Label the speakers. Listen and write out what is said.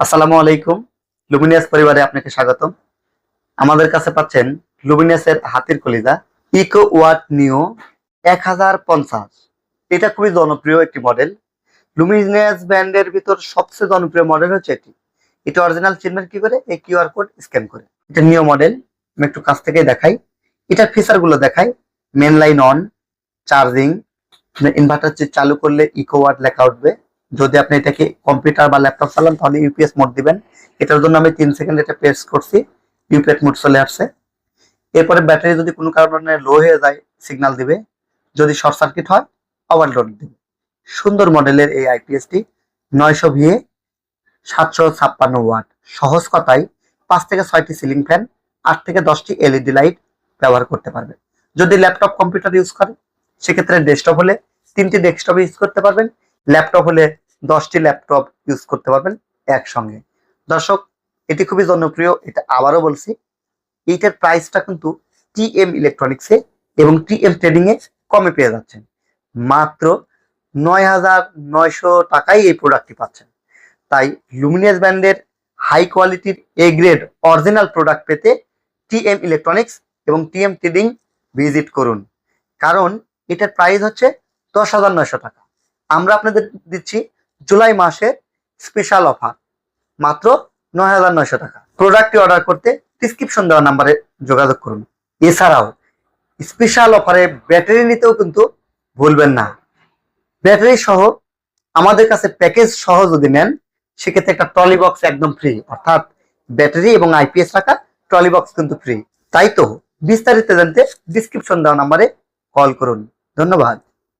Speaker 1: আসসালামু আলাইকুম। লুমিনিয়াস পরিবারে আপনাকে স্বাগতম। আমাদের কাছে পাচ্ছেন লুমিনিয়াসের হাতির কলিজা ইকো ওয়াট নিও এক হাজার পঞ্চাশ। এটা খুবই জনপ্রিয় একটি মডেল। লুমিনিয়াস ব্র্যান্ডের ভিতর সবচেয়ে জনপ্রিয় মডেল হচ্ছে এটি। এটা অরিজিনাল চিনবেন কি করে? এই কিউআর কোড স্ক্যান করে। এটা নিও মডেল। আমি একটু কাছ থেকে দেখাই। এটার ফিচারগুলো দেখাই। Main line on, charging inverter চালু করলে ইকো ওয়াট লেখা উঠবে। যদি আপনি এটাকে কম্পিউটার বা ল্যাপটপ চালান, তাহলে ইউপিএস মোড দিবেন। এটার জন্য আমি তিন সেকেন্ড এটা প্রেস করছি ইউপিএস মোড চলে আসছে। এরপরে ব্যাটারি যদি কোনো কারণে লো হয়ে যায় সিগন্যাল দিবে। যদি শর্ট সার্কিট হয় ওভারলোড দিবে। সুন্দর মডেলের এই আইপিএসটি নয়শো ভিএ সাতশো ছাপ্পান্ন ওয়াট। সহজ কথায় পাঁচ থেকে ছয়টি সিলিং ফ্যান আট থেকে দশটি এলইডি লাইট ব্যবহার করতে পারবে। যদি ল্যাপটপ কম্পিউটার ইউজ করে, সেক্ষেত্রে ডেস্কটপ হলে তিনটি ডেস্কটপ ইউজ করতে পারবেন। ল্যাপটপ হলে দশটি ল্যাপটপ ইউজ করতে পারবেন একসঙ্গে। দর্শক, এটি খুবই জনপ্রিয়, এটা আবারও বলছি। এইটার প্রাইসটা কিন্তু টিএম ইলেকট্রনিক্সে এবং টিএম ট্রেডিং এ কমে পেয়ে যাচ্ছেন। মাত্র নয় হাজার নয়শো টাকায় এই প্রোডাক্টটি পাচ্ছেন। তাই লুমিনিয়াস ব্র্যান্ডের হাই কোয়ালিটির এ গ্রেড অরিজিনাল প্রোডাক্ট পেতে টিএম ইলেকট্রনিক্স এবং টিএম ট্রেডিং ভিজিট করুন। কারণ এটার প্রাইস হচ্ছে দশ হাজার নয়শো টাকা। আমরা আপনাদের দিচ্ছি জুলাই মাসের স্পেশাল অফার মাত্র নয় হাজার নয়শো টাকা। প্রোডাক্টটি অর্ডার করতে ডিসক্রিপশন দেওয়া নাম্বারে যোগাযোগ করুন। এছাড়াও স্পেশাল অফারে ব্যাটারি নিতেও কিন্তু ভুলবেন না। ব্যাটারি সহ আমাদের কাছে প্যাকেজ সহ যদি নেন, সেক্ষেত্রে একটা ট্রলি বক্স একদম ফ্রি অর্থাৎ ব্যাটারি এবং আইপিএস রাখা ট্রলি বক্স কিন্তু ফ্রি তাই তো? বিস্তারিত জানতে ডিসক্রিপশন দেওয়া নাম্বারে কল করুন। ধন্যবাদ।